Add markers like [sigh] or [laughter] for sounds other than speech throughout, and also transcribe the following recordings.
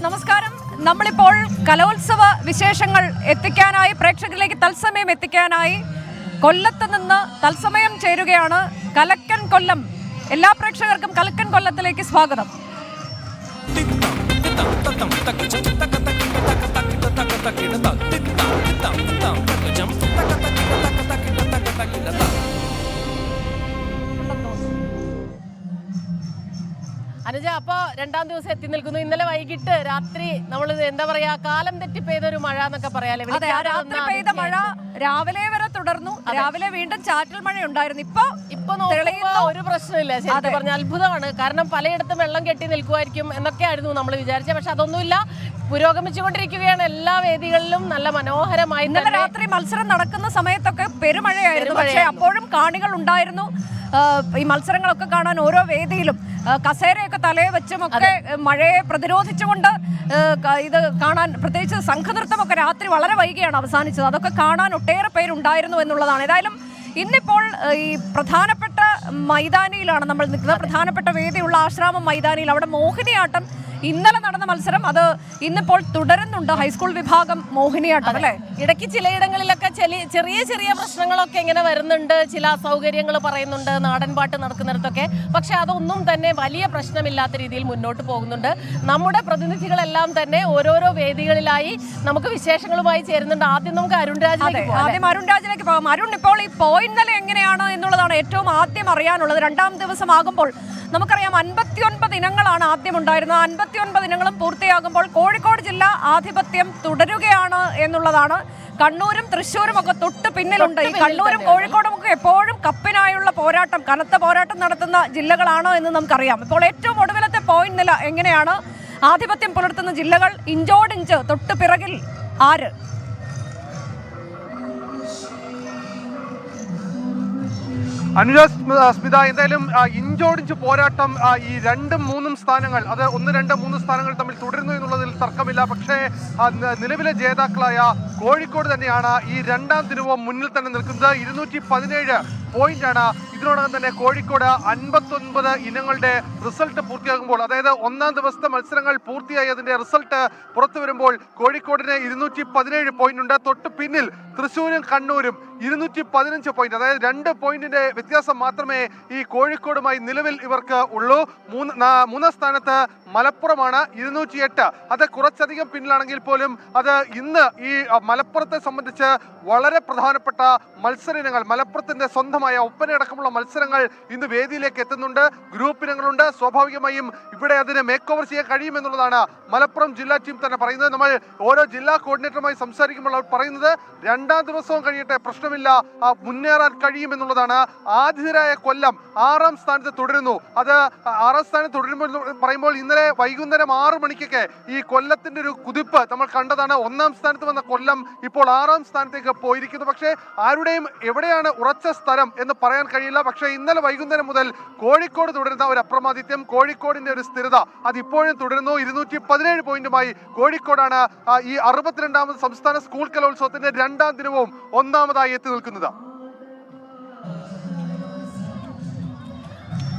നമസ്കാരം നമ്മളിപ്പോൾ കലോത്സവ വിശേഷങ്ങൾ എത്തിക്കാനായി പ്രേക്ഷകരിലേക്ക് തത്സമയം എത്തിക്കാനായി കൊല്ലത്ത് നിന്ന് തത്സമയം ചേരുകയാണ് കലക്കൻ കൊല്ലം എല്ലാ പ്രേക്ഷകർക്കും കലക്കൻ കൊല്ലത്തിലേക്ക് സ്വാഗതം അനുജ അപ്പോ രണ്ടാം ദിവസം എത്തി നിൽക്കുന്നു. ഇന്നലെ വൈകിട്ട് രാത്രി നമ്മൾ എന്താ പറയാ കാലം തെറ്റി പെയ്ത ഒരു മഴ എന്നൊക്കെ ആ രാത്രി പെയ്ത മഴ രാവിലെ വരെ തുടർന്നു. രാവിലെ വീണ്ടും ചാറ്റൽ മഴ ഉണ്ടായിരുന്നു ഇപ്പൊ ഇപ്പൊ ഒരു പ്രശ്നമില്ല ശരിക്കും പറഞ്ഞ അത്ഭുതമാണ്. കാരണം പലയിടത്തും വെള്ളം കെട്ടി നിൽക്കുമായിരിക്കും എന്നൊക്കെയായിരുന്നു നമ്മൾ വിചാരിച്ചത്. പക്ഷെ അതൊന്നുമില്ല. പുരോഗമിച്ചുകൊണ്ടിരിക്കുകയാണ് എല്ലാ വേദികളിലും നല്ല മനോഹരമായി ഇന്നലെ രാത്രി മത്സരം നടക്കുന്ന സമയത്തൊക്കെ പെരുമഴയായിരുന്നു. പക്ഷേ അപ്പോഴും കാണികൾ ഉണ്ടായിരുന്നു. ഈ മത്സരങ്ങളൊക്കെ കാണാൻ ഓരോ വേദിയിലും. കസേരയൊക്കെ തലയെ വെച്ചും ഒക്കെ മഴയെ പ്രതിരോധിച്ചുകൊണ്ട് ഇത് കാണാൻ പ്രത്യേകിച്ച് സംഘനൃത്തമൊക്കെ രാത്രി വളരെ വൈകിയാണ് അവസാനിച്ചത്. അതൊക്കെ കാണാൻ ഒട്ടേറെ പേരുണ്ടായിരുന്നു എന്നുള്ളതാണ്. ഏതായാലും ഇന്നിപ്പോൾ ഈ പ്രധാനപ്പെട്ട മൈതാനിയിലാണ് നമ്മൾ നിൽക്കുന്നത്. പ്രധാനപ്പെട്ട വേദിയുള്ള ആശ്രാമം മൈതാനിയിൽ. അവിടെ മോഹിനിയാട്ടം ഇന്നലെ നടന്ന മത്സരം. അത് ഇന്നിപ്പോൾ തുടരുന്നുണ്ട് ഹൈസ്കൂൾ വിഭാഗം മോഹിനിയാട്ടം അല്ലേ? ഇടയ്ക്ക് ചിലയിടങ്ങളിലൊക്കെ ചെലി- ചെറിയ ചെറിയ പ്രശ്നങ്ങളൊക്കെ ഇങ്ങനെ വരുന്നുണ്ട്. ചില സൗകര്യങ്ങൾ പറയുന്നുണ്ട് നാടൻ പാട്ട് നടക്കുന്നിടത്തൊക്കെ. പക്ഷെ അതൊന്നും തന്നെ വലിയ പ്രശ്നമില്ലാത്ത രീതിയിൽ മുന്നോട്ട് പോകുന്നുണ്ട്. നമ്മുടെ പ്രതിനിധികളെല്ലാം തന്നെ ഓരോരോ വേദികളിലായി നമുക്ക് വിശേഷങ്ങളുമായി ചേരുന്നുണ്ട്. ആദ്യം നമുക്ക് അരുൺ രാജിലേക്ക് ആദ്യം അരുൺ രാജിലേക്ക് പോകാം. അരുൺ ഇപ്പോൾ ഈ പോയിന്റ് നില എങ്ങനെയാണ് എന്നുള്ളതാണ് ഏറ്റവും ആദ്യം അറിയാനുള്ളത്. രണ്ടാം ദിവസമാകുമ്പോൾ നമുക്കറിയാം അൻപത്തിയൊൻപത് ഇനങ്ങളാണ് ആദ്യം ഉണ്ടായിരുന്നത്. അൻപത്തിയൊൻപത് ഇനങ്ങളും പൂർത്തിയാകുമ്പോൾ കോഴിക്കോട് ജില്ല ആധിപത്യം തുടരുകയാണ് എന്നുള്ളതാണ്. കണ്ണൂരും തൃശ്ശൂരും ഒക്കെ തൊട്ട് പിന്നിലുണ്ട്. ഈ കണ്ണൂരും കോഴിക്കോടും ഒക്കെ എപ്പോഴും കപ്പിനായുള്ള പോരാട്ടം കനത്ത പോരാട്ടം നടത്തുന്ന ജില്ലകളാണോ എന്ന് നമുക്കറിയാം. ഇപ്പോൾ ഏറ്റവും ഒടുവിലത്തെ പോയിന്റ് നില എങ്ങനെയാണ്? ആധിപത്യം പുലർത്തുന്ന ജില്ലകൾ ഇഞ്ചോടിഞ്ച് തൊട്ട് പിറകിൽ ആര്? അനുജ സ്മി- സ്മിത എന്തായാലും ഇഞ്ചോടിഞ്ച് പോരാട്ടം ഈ രണ്ടും മൂന്നും സ്ഥാനങ്ങൾ അത് ഒന്ന് രണ്ട് മൂന്ന് സ്ഥാനങ്ങൾ തമ്മിൽ തുടരുന്നു എന്നുള്ളതിൽ തർക്കമില്ല. പക്ഷേ നിലവിലെ ജേതാക്കളായ കോഴിക്കോട് തന്നെയാണ് ഈ രണ്ടാം ദിനവും മുന്നിൽ തന്നെ നിൽക്കുന്നത്. ഇരുന്നൂറ്റി പതിനേഴ് പോയിന്റ് ആണ്. ഇതിനോടകം തന്നെ കോഴിക്കോട് അൻപത്തൊൻപത് ഇനങ്ങളുടെ റിസൾട്ട് പൂർത്തിയാകുമ്പോൾ അതായത് ഒന്നാം ദിവസത്തെ മത്സരങ്ങൾ പൂർത്തിയായി അതിന്റെ റിസൾട്ട് പുറത്തു വരുമ്പോൾ കോഴിക്കോടിന് ഇരുന്നൂറ്റി പതിനേഴ് പോയിന്റ് ഉണ്ട്. തൊട്ട് പിന്നിൽ തൃശ്ശൂരും കണ്ണൂരും ഇരുന്നൂറ്റി പതിനഞ്ച് പോയിന്റ് അതായത് രണ്ട് പോയിന്റിന്റെ വ്യത്യാസം മാത്രമേ ഈ കോഴിക്കോടുമായി നിലവിൽ ഇവർക്ക് ഉള്ളൂ. മൂന്ന് മൂന്നാം സ്ഥാനത്ത് മലപ്പുറമാണ് ഇരുന്നൂറ്റി എട്ട് അത് കുറച്ചധികം പിന്നിലാണെങ്കിൽ പോലും അത് ഇന്ന് ഈ മലപ്പുറത്തെ സംബന്ധിച്ച് വളരെ പ്രധാനപ്പെട്ട മത്സര ഇനങ്ങൾ മലപ്പുറത്തിന്റെ സ്വന്തമായ ഒപ്പനയടക്കമുള്ള മത്സരങ്ങൾ ഇന്ന് വേദിയിലേക്ക് എത്തുന്നുണ്ട്. ഗ്രൂപ്പ് ഇനങ്ങളുണ്ട്. സ്വാഭാവികമായും ഇവിടെ അതിനെ മേക്ക് ഓവർ ചെയ്യാൻ കഴിയുമെന്നുള്ളതാണ് മലപ്പുറം ജില്ലാ ടീം തന്നെ പറയുന്നത്. നമ്മൾ ഓരോ ജില്ലാ കോർഡിനേറ്ററുമായി സംസാരിക്കുമ്പോൾ അവർ പറയുന്നത് രണ്ടാം ദിവസവും കഴിയട്ടെ പ്രശ്നമില്ല. മുന്നേറാൻ കഴിയുമെന്നുള്ളതാണ് ആതിഥരായ കൊല്ലം ആറാം സ്ഥാനത്ത് തുടരുന്നു. അത് ആറാം സ്ഥാനത്ത് തുടരുമ്പോൾ പറയുമ്പോൾ ഇന്നലെ വൈകുന്നേരം ആറ് മണിക്കൊക്കെ ഈ കൊല്ലത്തിന്റെ ഒരു കുതിപ്പ് നമ്മൾ കണ്ടതാണ്. ഒന്നാം സ്ഥാനത്ത് വന്ന കൊല്ലം ഇപ്പോൾ ആറാം സ്ഥാനത്തേക്ക് പോയിരിക്കുന്നു. പക്ഷേ ആരുടെയും എവിടെയാണ് ഉറച്ച സ്ഥലം എന്ന് പറയാൻ കഴിയില്ല. പക്ഷേ ഇന്നലെ വൈകുന്നേരം മുതൽ കോഴിക്കോട് തുടരുന്ന ഒരു അപ്രമാദിത്യം കോഴിക്കോടിന്റെ ഒരു സ്ഥിരത അത് ഇപ്പോഴും തുടരുന്നു. ഇരുന്നൂറ്റി പതിനേഴ് പോയിന്റുമായി കോഴിക്കോടാണ് ഈ അറുപത്തിരണ്ടാമത് സംസ്ഥാന സ്കൂൾ കലോത്സവത്തിന്റെ രണ്ടാം ദിനവും ഒന്നാമതായി എത്തി നിൽക്കുന്നത്.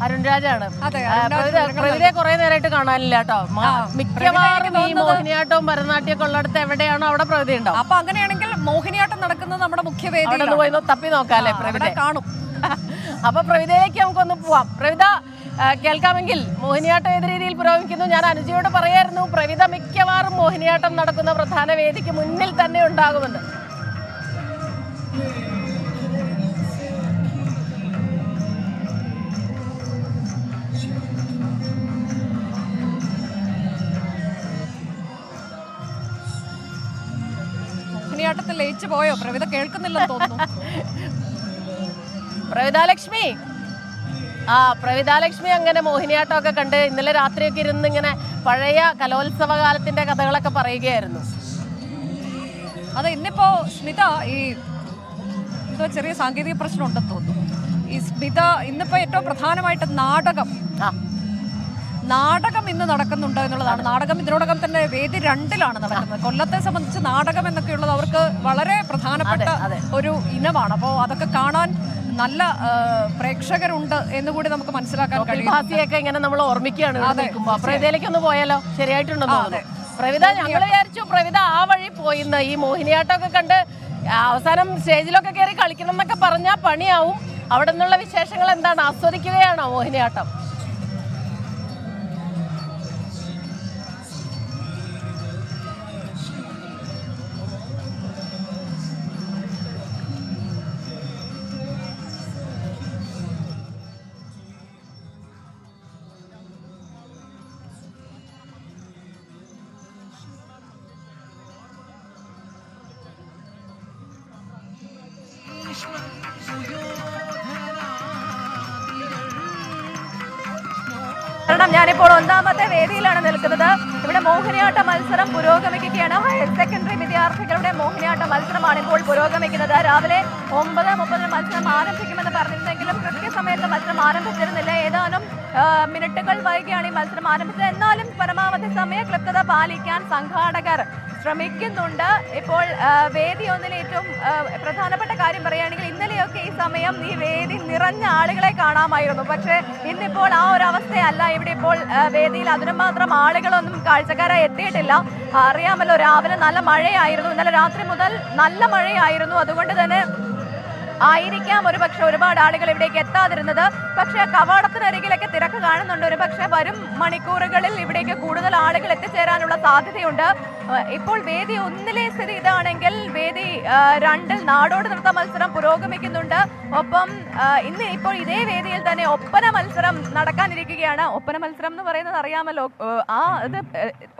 അരുൺ രാജാണ്. അതെ, ആ, അരുൺ രാജ് പ്രവിതയെ കുറെ നേരമായിട്ട് കാണാനില്ല കേട്ടോ മിക്കവാറും ഈ മോഹിനിയാട്ടവും ഭരതനാട്യമൊക്കെ ഉള്ളിടത്ത് എവിടെയാണോ അവിടെ പ്രകൃതി ഉണ്ടാവും. അപ്പൊ അങ്ങനെയാണെങ്കിൽ മോഹിനിയാട്ടം നടക്കുന്നത് നമ്മുടെ മുഖ്യ അവിടെ ഒന്ന് പോയി തപ്പി നോക്കാല്ലേ പ്രകൃതി കാണും. [laughs] അപ്പൊ പ്രവിതയിലേക്ക് നമുക്കൊന്ന് പോവാം. പ്രവിത കേൾക്കാമെങ്കിൽ മോഹിനിയാട്ടം ഏത് രീതിയിൽ പുരോഗമിക്കുന്നു ഞാൻ അനുജിയോട് പറയായിരുന്നു. പ്രവിത മിക്കവാറും മോഹിനിയാട്ടം നടക്കുന്ന പ്രധാന വേദിക്ക് മുന്നിൽ തന്നെ ഉണ്ടാകുമെന്ന്. പോയോ? പ്രവിത കേൾക്കുന്നില്ലെന്ന് തോന്നുന്നു. പ്രവിതാലക്ഷ്മി. ആ പ്രവിതാലക്ഷ്മി അങ്ങനെ മോഹിനിയാട്ടമൊക്കെ കണ്ട് ഇന്നലെ രാത്രിയൊക്കെ ഇരുന്ന് ഇങ്ങനെ പഴയ കലോത്സവ കാലത്തിന്റെ കഥകളൊക്കെ പറയുകയായിരുന്നു. അതെ ഇന്നിപ്പോ സ്മിത ഈ എന്തോ ചെറിയ സാങ്കേതിക പ്രശ്നം ഉണ്ടെന്ന് തോന്നുന്നു. ഈ സ്മിത ഇന്നിപ്പോ ഏറ്റവും പ്രധാനമായിട്ട് നാടകം ആ. നാടകം ഇന്ന് നടക്കുന്നുണ്ട് എന്നുള്ളതാണ്. നാടകം ഇതിനോടകം തന്നെ വേദി രണ്ടിലാണ് നടക്കുന്നത്. കൊല്ലത്തെ സംബന്ധിച്ച് നാടകം എന്നൊക്കെയുള്ളത് അവർക്ക് വളരെ പ്രധാനപ്പെട്ട. ഒരു ഇനമാണ്. അപ്പോൾ അതൊക്കെ കാണാൻ നല്ല പ്രേക്ഷകരുണ്ട് എന്ന് കൂടി നമുക്ക് മനസ്സിലാക്കാൻ കഴിയും. ഇങ്ങനെ നമ്മൾ ഓർമ്മിക്കുകയാണ് ഒന്ന് പോയാലോ? അതെ. പ്രവിത ഞങ്ങൾ വിചാരിച്ചു പ്രവിത ആ വഴി പോയിന്ന്. ഈ മോഹിനിയാട്ടമൊക്കെ കണ്ട് അവസാനം സ്റ്റേജിലൊക്കെ കയറി കളിക്കണം എന്നൊക്കെ പറഞ്ഞാൽ പണിയാവും. അവിടെ നിന്നുള്ള വിശേഷങ്ങൾ എന്താണ്? ആസ്വദിക്കുകയാണോ മോഹിനിയാട്ടം? കാരണം ഞാനിപ്പോൾ ഒന്നാമത്തെ വേദിയിലാണ് നിൽക്കുന്നത്. ഇവിടെ മോഹിനിയാട്ട മത്സരം പുരോഗമിക്കുകയാണ്. ഹയർ സെക്കൻഡറി വിദ്യാർത്ഥികളുടെ മോഹിനിയാട്ട മത്സരമാണ് ഇപ്പോൾ പുരോഗമിക്കുന്നത്. രാവിലെ ഒമ്പത് മുപ്പതിന് മത്സരം ആരംഭിക്കുമെന്ന് പറഞ്ഞിരുന്നെങ്കിലും കൃത്യസമയത്ത് മത്സരം ആരംഭിച്ചിരുന്നില്ല. ഏതാനും മിനിറ്റുകൾ വൈകിയാണ് ഈ മത്സരം ആരംഭിച്ചത്. എന്നാലും പരമാവധി സമയ കൃത്യത പാലിക്കാൻ സംഘാടകർ ശ്രമിക്കുന്നുണ്ട്. ഇപ്പോൾ വേദി ഒന്നിൽ ഏറ്റവും പ്രധാനപ്പെട്ട കാര്യം പറയുകയാണെങ്കിൽ ഇന്നലെയൊക്കെ ഈ സമയം ഈ വേദി നിറഞ്ഞ ആളുകളെ കാണാമായിരുന്നു. പക്ഷേ ഇന്നിപ്പോൾ ആ ഒരു അവസ്ഥയല്ല. ഇവിടെ ഇപ്പോൾ വേദിയിൽ അതിനും മാത്രം ആളുകളൊന്നും കാഴ്ചക്കാരായി എത്തിയിട്ടില്ല. അറിയാമല്ലോ രാവിലെ നല്ല മഴയായിരുന്നു. ഇന്നലെ രാത്രി മുതൽ നല്ല മഴയായിരുന്നു. അതുകൊണ്ട് തന്നെ ആയിരിക്കാം. ഒരു പക്ഷെ ഒരുപാട് ആളുകൾ ഇവിടേക്ക് എത്താതിരുന്നത്. പക്ഷേ കവാടത്തിനരികിലൊക്കെ തിരക്ക് കാണുന്നുണ്ട്. ഒരു പക്ഷേ വരും മണിക്കൂറുകളിൽ ഇവിടേക്ക് കൂടുതൽ ആളുകൾ എത്തിച്ചേരാനുള്ള സാധ്യതയുണ്ട്. ഇപ്പോൾ വേദി ഒന്നിലെ സ്ഥിതി ഇതാണെങ്കിൽ വേദി രണ്ടിൽ നാടോട് നൃത്ത മത്സരം പുരോഗമിക്കുന്നുണ്ട്. ഒപ്പം ഇന്ന് ഇപ്പോൾ ഇതേ വേദിയിൽ തന്നെ ഒപ്പന മത്സരം നടക്കാനിരിക്കുകയാണ്. ഒപ്പന മത്സരം എന്ന് പറയുന്നത് അറിയാമല്ലോ. ആ അത്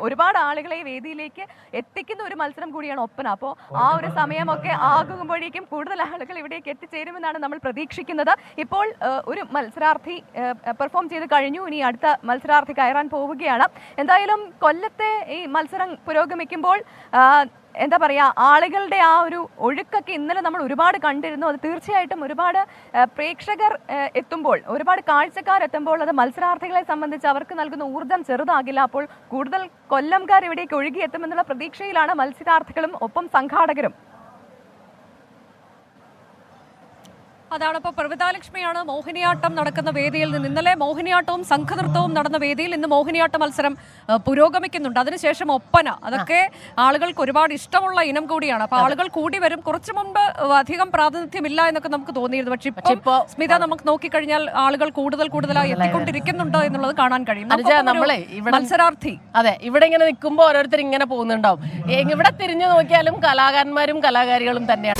ഒരുപാട് ആളുകളെ ഈ വേദിയിലേക്ക് എത്തിക്കുന്ന ഒരു മത്സരം കൂടിയാണ് ഒപ്പന. അപ്പോൾ ആ ഒരു സമയമൊക്കെ ആകുമ്പോഴേക്കും കൂടുതൽ ആളുകൾ ഇവിടേക്ക് എത്തിച്ചേരുമെന്നാണ് നമ്മൾ പ്രതീക്ഷിക്കുന്നത്. ഇപ്പോൾ ഒരു മത്സരാർത്ഥി പെർഫോം ചെയ്ത് കഴിഞ്ഞു. ഇനി അടുത്ത മത്സരാർത്ഥി കയറാൻ പോവുകയാണ്. എന്തായാലും കൊല്ലത്തെ ഈ മത്സരം പുരോഗമിക്കുമ്പോൾ എന്താ പറയുക ആളുകളുടെ ആ ഒരു ഒഴുക്കൊക്കെ ഇന്നലെ നമ്മൾ ഒരുപാട് കണ്ടിരുന്നു. അത് തീർച്ചയായിട്ടും ഒരുപാട് പ്രേക്ഷകർ എത്തുമ്പോൾ ഒരുപാട് കാഴ്ചക്കാർ എത്തുമ്പോൾ അത് മത്സരാർത്ഥികളെ സംബന്ധിച്ച് അവർക്ക് നൽകുന്ന ഊർജം ചെറുതാകില്ല. അപ്പോൾ കൂടുതൽ കൊല്ലംകാർ ഇവിടേക്ക് ഒഴുകിയെത്തുമെന്നുള്ള പ്രതീക്ഷയിലാണ് മത്സരാർത്ഥികളും ഒപ്പം സംഘാടകരും. അതാണ് ഇപ്പോൾ പ്രവിതാലക്ഷ്മിയാണ് മോഹിനിയാട്ടം നടക്കുന്ന വേദിയിൽ നിന്ന്. ഇന്നലെ മോഹിനിയാട്ടവും സംഘനൃത്തവും നടന്ന വേദിയിൽ ഇന്ന് മോഹിനിയാട്ട മത്സരം പുരോഗമിക്കുന്നുണ്ട്. അതിനുശേഷം ഒപ്പന അതൊക്കെ ആളുകൾക്ക് ഒരുപാട് ഇഷ്ടമുള്ള ഇനം കൂടിയാണ്. അപ്പൊ ആളുകൾ കൂടി വരും. കുറച്ചു മുമ്പ് അധികം പ്രാതിനിധ്യമില്ല എന്നൊക്കെ നമുക്ക് തോന്നിയിരുന്നു. പക്ഷെ ഇപ്പൊ സ്മിത നമുക്ക് നോക്കിക്കഴിഞ്ഞാൽ ആളുകൾ കൂടുതൽ കൂടുതലായി എത്തിക്കൊണ്ടിരിക്കുന്നുണ്ട് എന്നുള്ളത് കാണാൻ കഴിയും. മത്സരാർത്ഥി. അതെ ഇവിടെ ഇങ്ങനെ നിൽക്കുമ്പോൾ ഓരോരുത്തർ ഇങ്ങനെ പോകുന്നുണ്ടാവും. ഇവിടെ തിരിഞ്ഞു നോക്കിയാലും കലാകാരന്മാരും കലാകാരികളും തന്നെയാണ്.